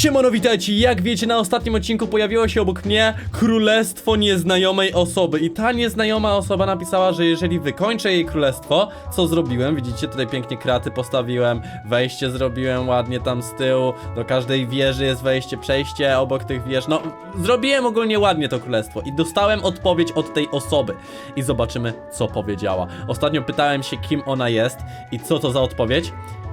Siemano, witajcie! Jak wiecie, na ostatnim odcinku pojawiło się obok mnie królestwo nieznajomej osoby i ta nieznajoma osoba napisała, że jeżeli wykończę jej królestwo, co zrobiłem, widzicie, tutaj pięknie kraty postawiłem, wejście zrobiłem ładnie tam z tyłu, do każdej wieży jest wejście, przejście obok tych wież, no zrobiłem ogólnie ładnie to królestwo i dostałem odpowiedź od tej osoby i zobaczymy, co powiedziała. Ostatnio pytałem się, kim ona jest i co to za odpowiedź?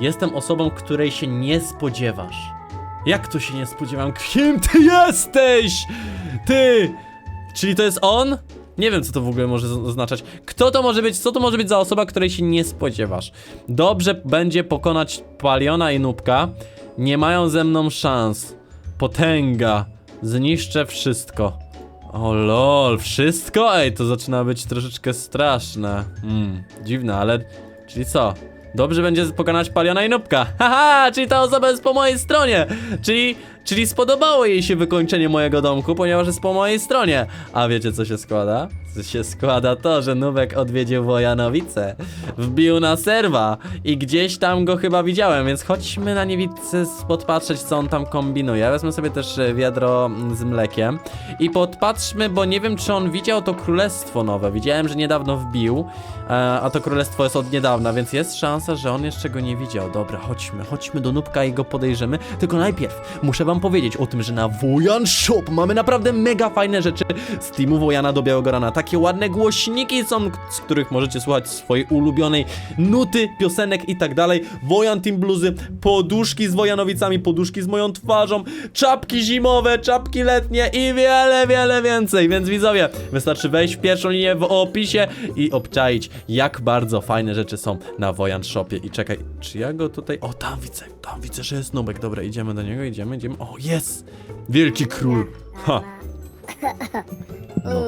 Jestem osobą, której się nie spodziewasz. Jak to się nie spodziewam? Kim ty jesteś? Ty! Czyli to jest on? Nie wiem, co to w ogóle może oznaczać. Kto to może być? Co to może być za osoba, której się nie spodziewasz? Dobrze będzie pokonać Paliona i Nubka. Nie mają ze mną szans. Potęga. Zniszczę wszystko. O lol, wszystko? Ej, to zaczyna być troszeczkę straszne. Hmm, dziwne, ale... Czyli co? Dobrze będzie pokonać Paliona i Nubka. Haha, czyli ta osoba jest po mojej stronie. Czyli, czyli spodobało jej się wykończenie mojego domku, ponieważ jest po mojej stronie. A wiecie co się składa? Co się składa to, że Nubek odwiedził Wojanowice. Wbił na serwa i gdzieś tam go chyba widziałem, więc chodźmy na niewidce podpatrzeć co on tam kombinuje. Wezmę sobie też e, wiadro mm, z mlekiem i podpatrzmy, bo nie wiem czy on widział to królestwo nowe. Widziałem, że niedawno wbił, e, a to królestwo jest od niedawna, więc jest szansa, że on jeszcze go nie widział. Dobra, chodźmy, chodźmy do Nubka i go podejrzymy. Tylko najpierw muszę wam powiedzieć o tym, że na Wojan Shop mamy naprawdę mega fajne rzeczy z teamu Wojana do Białego Rana. Takie ładne głośniki są, z których możecie słuchać swojej ulubionej nuty, piosenek i tak dalej. Wojan Team Bluzy, poduszki z Wojanowicami, poduszki z moją twarzą, czapki zimowe, czapki letnie i wiele, wiele więcej. Więc widzowie, wystarczy wejść w pierwszą linię w opisie i obczaić, jak bardzo fajne rzeczy są na Wojan Shopie. I czekaj, czy ja go tutaj... O, tam widzę, tam widzę, że jest Nubek. Dobra, idziemy do niego, idziemy, idziemy. O, jest! Wielki król! Ha! No.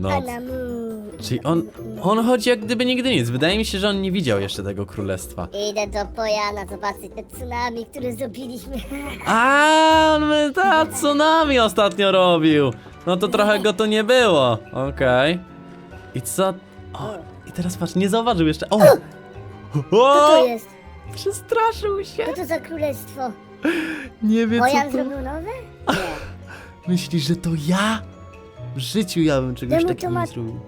No. Czyli on, on chodzi jak gdyby nigdy nic. Wydaje mi się, że on nie widział jeszcze tego królestwa. Idę do Pojana zobaczyć te tsunami, które zrobiliśmy. A, on my ta tsunami ostatnio robił. No to trochę go tu nie było. Okej. I co? O, i teraz patrz, nie zauważył jeszcze. O! Co O! to jest? Przestraszył się. Co to za królestwo? Nie wie Pojan co to... zrobił nowe? Myślisz, że to ja? W życiu ja bym czegoś Czemu to takiego ma- nie zrobił.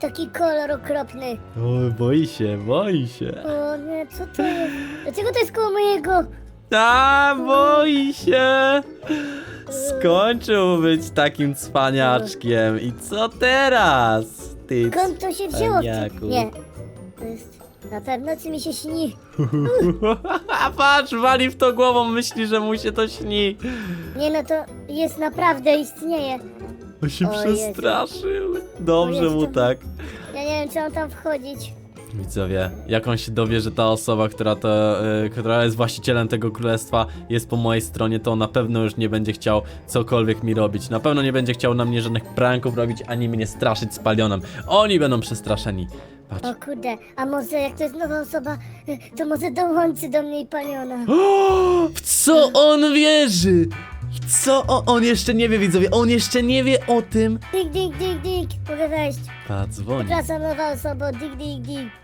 Taki kolor okropny. O, boi się, boi się. O nie, co to jest? Dlaczego to jest koło mojego? A, boi się! Skończył być takim cwaniaczkiem. I co teraz? Ty Skąd to się wzięło? cwaniaku. Nie. To jest... Na pewno czy mi się śni? A patrz, wali w to głową, myśli, że mu się to śni. Nie no, to jest naprawdę, istnieje. On się O Jezu. przestraszył. Dobrze mu tak. Ja nie wiem, czy mam tam wchodzić. Widzowie, jak on się dowie, że ta osoba, która, to, y, która jest właścicielem tego królestwa, jest po mojej stronie, to on na pewno już nie będzie chciał cokolwiek mi robić. Na pewno nie będzie chciał na mnie żadnych pranków robić, ani mnie straszyć z palionem. Oni będą przestraszeni. Patrz. O kurde, a może jak to jest nowa osoba, to może dołączy do mnie i paniona. O, w co on wierzy? W co o, on jeszcze nie wie, widzowie? On jeszcze nie wie o tym. Dig, dig, dig, dig. Mogę wejść. A, dzwoni. Przepraszam, nowa osoba. Dig, dig, dig.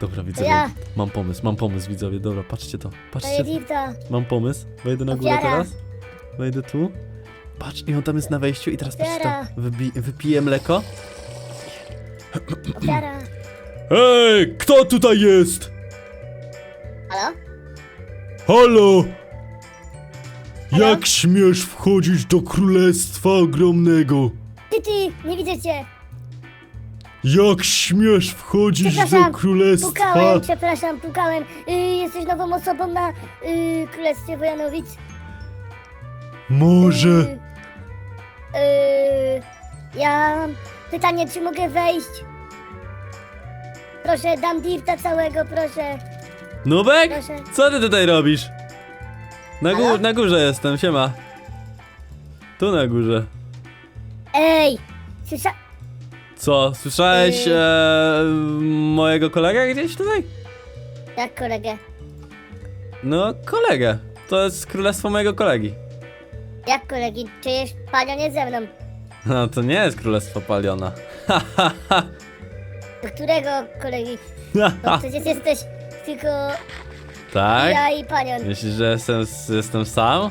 Dobra, widzowie, Ja. mam pomysł, mam pomysł, widzowie, dobra, patrzcie to, patrzcie to. Lipta. Mam pomysł, wejdę na górę teraz. Wejdę tu. Patrz, i on tam jest na wejściu i teraz patrzcie Ofiara. to. Wybi wypiję mleko. Ofiara. Ej, kto tutaj jest? Halo? Halo! Halo? Jak śmiesz wchodzić do królestwa ogromnego? Ty, ty, nie widzę cię. Jak śmiesz wchodzić Przepraszam, do królestwa? Pukałem, przepraszam, pukałem. Y, jesteś nową osobą na y, Królestwie Wojanowic. Może... Y, y, ja mam pytanie, czy mogę wejść? Proszę, dam dirta całego, proszę. Nubek? Proszę. Co ty tutaj robisz? Na, Halo? na górze jestem, siema. Tu na górze. Ej, słysza... Co, słyszałeś Yy. e, mojego kolegę gdzieś tutaj? Jak kolegę? No, kolegę. To jest królestwo mojego kolegi. Jak kolegi? Czyjeś panią nie ze mną? No, to nie jest królestwo Paliona. Do którego kolegi? No przecież jesteś tylko tak? ja i panion. Myślisz, że jestem, jestem sam?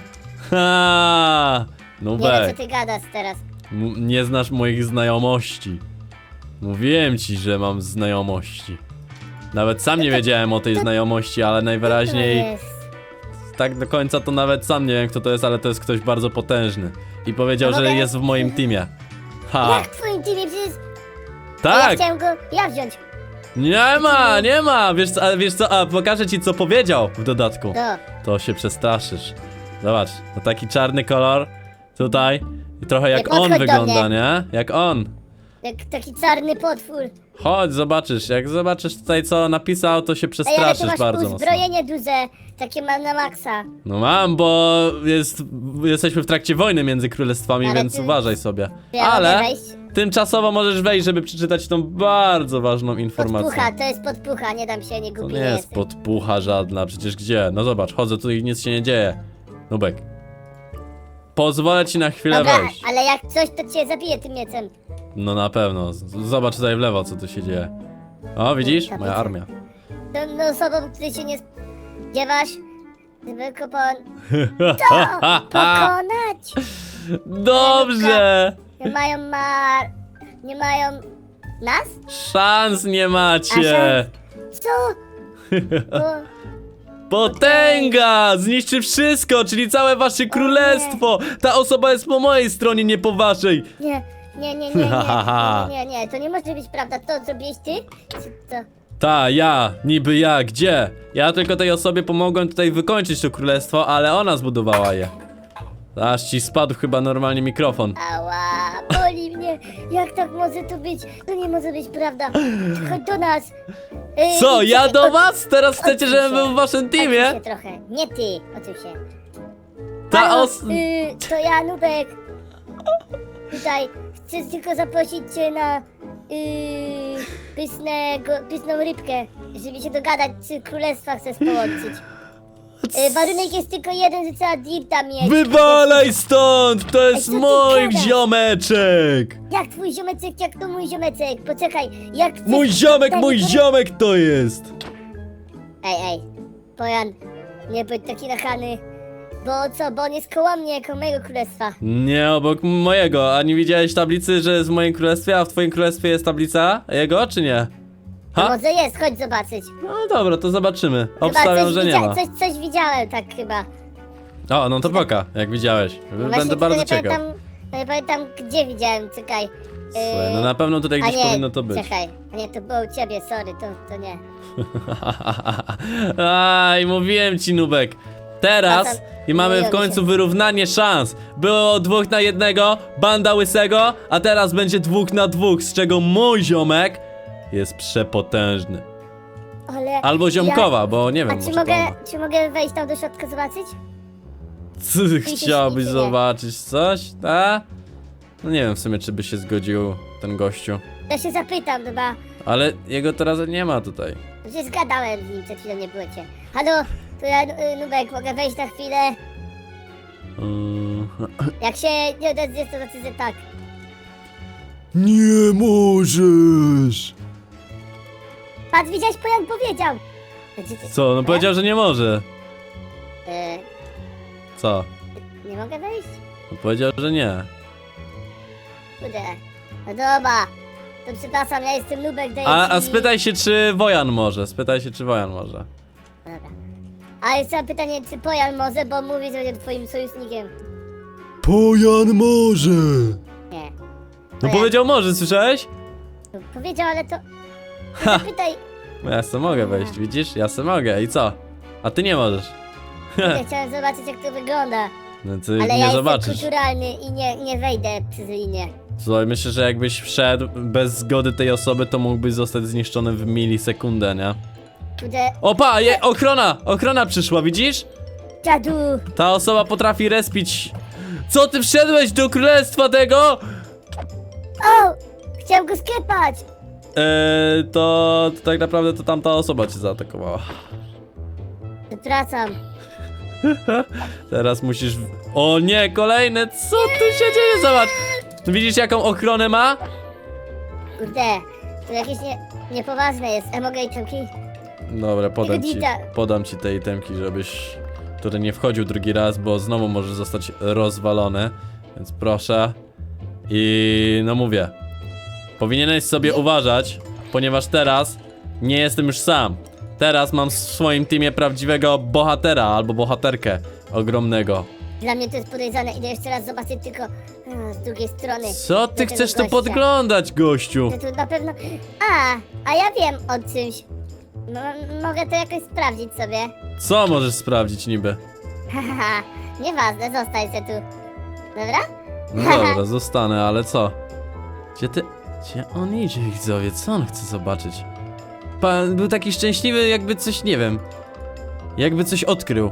Ha! Nie wiem, Nubek, co ty gadasz teraz. m- nie znasz moich znajomości. Mówiłem ci, że mam znajomości. Nawet sam nie wiedziałem o tej znajomości, ale To najwyraźniej jest. tak do końca to nawet sam nie wiem kto to jest, ale to jest ktoś bardzo potężny. I powiedział, No że jest w moim teamie. Ha! Jak w twoim teamie przecież... Ja Tak! chciałem go ja wziąć. Nie ma, nie ma! Wiesz co, a wiesz co, a pokażę ci co powiedział w dodatku. No. To się przestraszysz. Zobacz, to taki czarny kolor. Tutaj. I trochę jak on podchodź do wygląda, mnie. nie? Jak on. Jak taki czarny potwór. Chodź, zobaczysz. Jak zobaczysz tutaj co napisał, to się Ej, ale ty przestraszysz masz bardzo mocno. uzbrojenie duże. Takie mam na maksa. No mam, bo jest, jesteśmy w trakcie wojny między królestwami, Ale więc ty- uważaj sobie. Ja mogę Ale wejść? tymczasowo możesz wejść, żeby przeczytać tą bardzo ważną informację. Podpucha, to jest podpucha, nie dam się, nie To nie nie jest jestem. podpucha żadna, przecież gdzie? No zobacz, chodzę tu i nic się nie dzieje. Nubek. Pozwolę ci na chwilę Dobra, wejść. ale jak coś, to cię zabiję tym miecem. No na pewno. Z- Zobacz tutaj w lewo, co tu się dzieje. O, widzisz? Moja armia. Tą no, osobą, której się nie spodziewasz, tylko pan pokonać. Dobrze! Nie mają ma... Nie mają... Nas? Szans nie macie! Co? Bo... Potęga! Zniszczy wszystko, czyli całe wasze królestwo! Ta osoba jest po mojej stronie, nie po waszej! Nie, nie, nie, nie, nie, nie, nie, nie, to nie może być prawda. To zrobiłeś ty? Czy to... Ta, ja, niby ja, gdzie? Ja tylko tej osobie pomogłem tutaj wykończyć to królestwo, ale ona zbudowała je. Aż ci spadł chyba normalnie mikrofon. Ała. Jak tak może to być? To nie może być prawda. Chodź do nas. Yy, Co, i ja do od- was? Teraz chcecie, żebym był w waszym odsuń teamie? się trochę. Nie ty, odsuń się. Ta Halo, os... yy, to ja, Nubek. Tutaj chcę tylko zaprosić cię na yy, pysnego, pysną rybkę, żeby się dogadać, czy królestwa chcesz połączyć. Yy, warunek jest tylko jeden, że trzeba dirta mieć. Wywalaj stąd! To jest co ty mój gadasz? ziomeczek! Jak twój ziomeczek, jak to mój ziomeczek? Poczekaj, jak chcesz... Mój ziomek, Daj mój ziomek to jest! Ej, ej, Pojan, nie bądź taki nachany. Bo co, bo on jest koło mnie, jako mojego królestwa. Nie obok mojego, a nie widziałeś tablicy, że jest w moim królestwie, a w twoim królestwie jest tablica jego, czy nie? No Ha? może jest, chodź zobaczyć. No dobra, to zobaczymy. Obstawiam, coś że nie widzia- ma. Coś, coś widziałem tak chyba. O, no to poka, jak widziałeś. Właśnie Będę tylko bardzo nie ciekaw. Pamiętam, nie pamiętam gdzie widziałem, czekaj. Słuchaj, no Yy, na pewno tutaj a gdzieś nie, powinno to być. czekaj. A nie, to było u ciebie, sorry, to, to nie. Aj, mówiłem ci, Nubek. Teraz i mamy w mówiłem końcu wyrównanie szans. Było dwóch na jednego, banda łysego, a teraz będzie dwóch na dwóch, z czego mój ziomek jest przepotężny. Ale... Albo ziomkowa, bo nie Ja... wiem, A czy może mogę, to ona. czy mogę wejść tam do środka zobaczyć? Ty nie? zobaczyć coś, tak? No nie wiem w sumie, czy by się zgodził ten gościu. Ja się zapytam, chyba. Ale jego teraz nie ma tutaj. Przecież zgadałem z nim, przed chwilą nie było cię. Halo, to ja, y, Nubek, mogę wejść na chwilę? Mm. Jak się nie odezwiesz, to znaczy, że tak. Nie możesz! Patrz, widziałeś, Pojan powiedział. Co? No powiedział, że nie może. E, Co? nie mogę wejść? No powiedział, że nie. Kurde. No dobra. To przepraszam, ja jestem Nubek, daję A, a spytaj się, czy Wojan może. Spytaj się, czy Wojan może. Dobra. A jeszcze mam pytanie, czy Pojan może, bo mówi, że będzie twoim sojusznikiem. Pojan może! Nie. No powiedział może, słyszałeś? No, powiedział, ale to... Ha! Zapytaj, No ja se mogę wejść, widzisz? Ja se mogę i co? A ty nie możesz. ja chciałem zobaczyć, jak to wygląda. No ty Ale nie ja zobaczysz. jestem kulturalny i nie, nie wejdę przez linię. Słuchaj, myślę, że jakbyś wszedł bez zgody tej osoby, to mógłbyś zostać zniszczony w milisekundę, nie? Kurde, Opa, je, ochrona! Ochrona przyszła, widzisz? dziadu! Ta osoba potrafi respić. Co ty wszedłeś do królestwa tego? O! Chciałem go sklepać! Eee, to, to tak naprawdę to tamta osoba cię zaatakowała. Wracam. Teraz musisz. w- O nie, kolejne! Co tu się dzieje? Zobacz! Widzisz jaką ochronę ma? Kurde, to jakieś nie, niepoważne jest. A mogę itemki? Dobra, podam ci, podam ci te itemki, żebyś który nie wchodził drugi raz, bo znowu może zostać rozwalony. Więc proszę. I no mówię. Powinieneś sobie uważać, ponieważ teraz nie jestem już sam. Teraz mam w swoim teamie prawdziwego bohatera albo bohaterkę ogromnego. Dla mnie to jest podejrzane. Idę jeszcze raz zobaczyć tylko z drugiej strony. Co ty do tego chcesz tu gościa. podglądać, gościu? Że tu na pewno... A, a ja wiem o czymś. M- mogę to jakoś sprawdzić sobie. Co możesz sprawdzić niby? Haha, nieważne, zostań se tu. Dobra? No dobra, zostanę, ale co? Gdzie ty... Gdzie on idzie, widzowie? Co on chce zobaczyć? Pan był taki szczęśliwy, jakby coś, nie wiem... Jakby coś odkrył.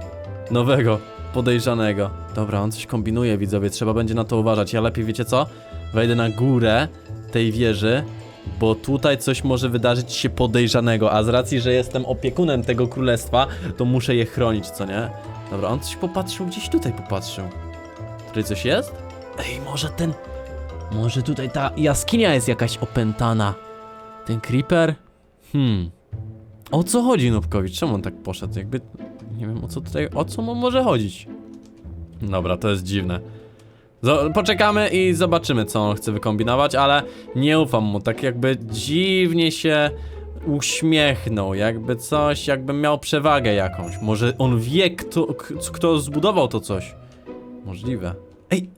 Nowego, podejrzanego. Dobra, on coś kombinuje, widzowie, trzeba będzie na to uważać. Ja lepiej, wiecie co? Wejdę na górę tej wieży, bo tutaj coś może wydarzyć się podejrzanego, a z racji, że jestem opiekunem tego królestwa, to muszę je chronić, co nie? Dobra, on coś popatrzył, gdzieś tutaj popatrzył. Tutaj coś jest? Ej, może ten... Może tutaj ta jaskinia jest jakaś opętana. Ten creeper? Hmm. O co chodzi Nubkowicz? Czemu on tak poszedł? Jakby... Nie wiem o co tutaj... O co mu może chodzić? Dobra, to jest dziwne. Zo poczekamy i zobaczymy co on chce wykombinować, ale nie ufam mu. Tak jakby dziwnie się uśmiechnął, jakby coś, jakby miał przewagę jakąś. Może on wie kto, kto zbudował to coś. Możliwe. Ej,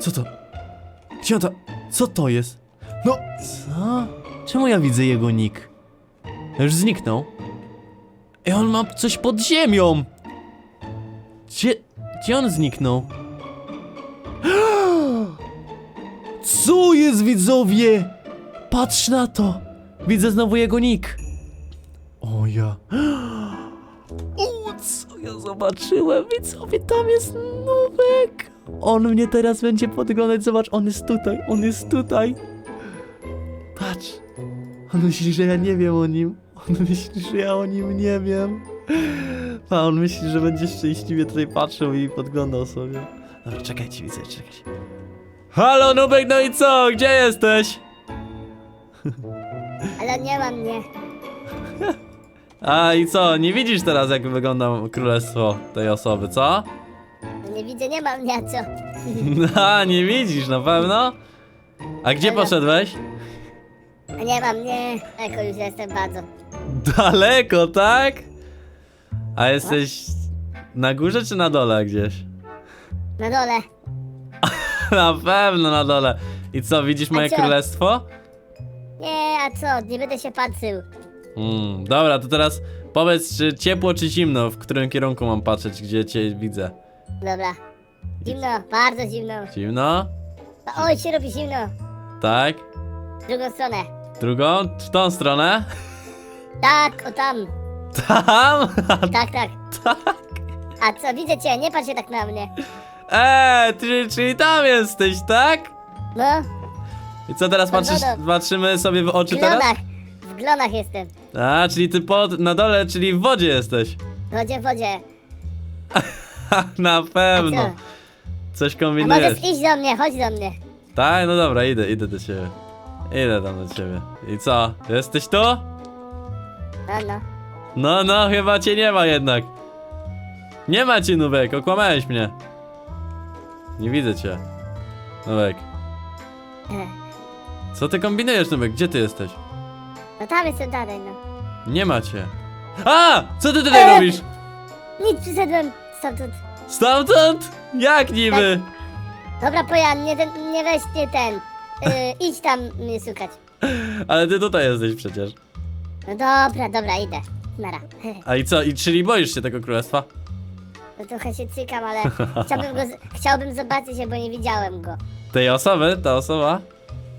co to? To? Co to jest? No, co? Czemu ja widzę jego nick? Już zniknął. Ej, on ma coś pod ziemią! Gdzie, gdzie on zniknął? Co jest, widzowie? Patrz na to! Widzę znowu jego nick. O ja. O, co ja zobaczyłem, widzowie, tam jest Nubek. On mnie teraz będzie podglądać, zobacz, on jest tutaj, on jest tutaj. Patrz. On myśli, że ja nie wiem o nim. On myśli, że ja o nim nie wiem. A on myśli, że będzie szczęśliwie tutaj patrzył i podglądał sobie. Dobra, czekajcie, widzę, czekajcie. Halo, Nubek, no i co? Gdzie jesteś? Ale nie ma mnie. A i co? Nie widzisz teraz, jak wygląda królestwo tej osoby, co? Nie widzę, nie ma mnie, a co? A, nie widzisz, na pewno? A gdzie poszedłeś? A nie ma mnie. Eko już jestem bardzo. Daleko, tak? A jesteś na górze czy na dole gdzieś? Na dole. Na pewno na dole. I co, widzisz moje co? królestwo? Nie, a co? Nie będę się patrzył. Mm, dobra, to teraz powiedz, czy ciepło, czy zimno, w którym kierunku mam patrzeć, gdzie cię widzę. Dobra. Zimno, bardzo zimno. Zimno? Oj, się robi zimno. Tak? W drugą stronę. Drugą? W tą stronę? Tak, o tam. Tam? Tak, tak. A co, widzę cię, nie patrz się tak na mnie. Eee, ty, czyli tam jesteś, tak? No, I co teraz patrzysz, patrzymy sobie w w oczy teraz? glonach. W glonach jestem. A, czyli ty pod, na dole, czyli w wodzie jesteś. W wodzie, w wodzie. Na pewno. co? Coś A kombinujesz. możesz iść do mnie, chodź do mnie. Tak? No dobra, idę, idę do ciebie. Idę tam do ciebie. I co? Jesteś tu? No, no. No, no, chyba cię nie ma jednak. Nie ma cię, Nubek, okłamałeś mnie. Nie widzę cię. Nubek. E, Co ty kombinujesz, Nubek? Gdzie ty jesteś? No tam jestem dalej, no. Nie ma cię. A! Co ty tutaj E! robisz? Nic, przyszedłem stamtąd. Stamtąd? Jak niby? Dobra, Pojan, nie, ten, nie weź nie ten. Yy, idź tam mnie szukać. Ale ty tutaj jesteś przecież. No dobra, dobra, idę. Nara. A i co? I czyli boisz się tego królestwa? No trochę się cykam, ale chciałbym go, z- chciałbym zobaczyć się, bo nie widziałem go. Tej osoby? Ta osoba?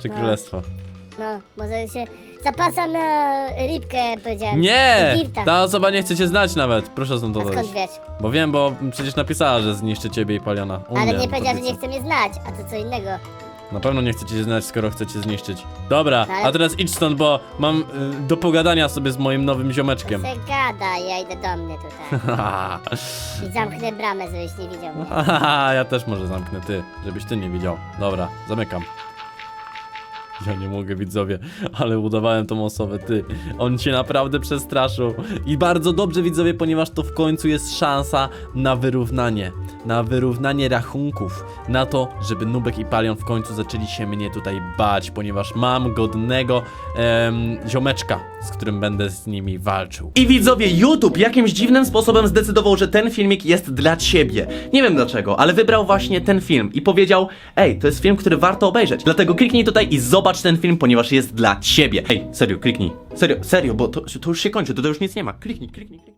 Czy No. królestwo? No, może się zapasam na rybkę, powiedziałem. Nie! I Dirta. Ta osoba nie chce cię znać nawet. Proszę stąd A odejść. skąd wiesz? Bo wiem, bo przecież napisała, że zniszczy ciebie i Paliona. U Ale mnie nie w powiedział, że nie chce mnie znać, a to co innego. Na pewno nie chce cię znać, skoro chce cię zniszczyć. Dobra, Ale- a teraz idź stąd, bo mam y, do pogadania sobie z moim nowym ziomeczkiem. Se gada, ja idę do mnie tutaj. I zamknę bramę, żebyś nie widział mnie. Haha, ja też może zamknę ty, żebyś ty nie widział. Dobra, zamykam. Ja nie mogę, widzowie, ale udawałem tą osobę, ty. On cię naprawdę przestraszył. I bardzo dobrze, widzowie, ponieważ to w końcu jest szansa na wyrównanie. Na wyrównanie rachunków. Na to, żeby Nubek i Palion w końcu zaczęli się mnie tutaj bać, ponieważ mam godnego em, ziomeczka, z którym będę z nimi walczył. I widzowie, YouTube jakimś dziwnym sposobem zdecydował, że ten filmik jest dla ciebie. Nie wiem dlaczego, ale wybrał właśnie ten film i powiedział: Ej, to jest film, który warto obejrzeć. Dlatego kliknij tutaj i zobacz ten film, ponieważ jest dla ciebie. Ej, serio, kliknij. Serio, serio, bo to, to już się kończy, to, to już nic nie ma. Kliknij, kliknij, kliknij.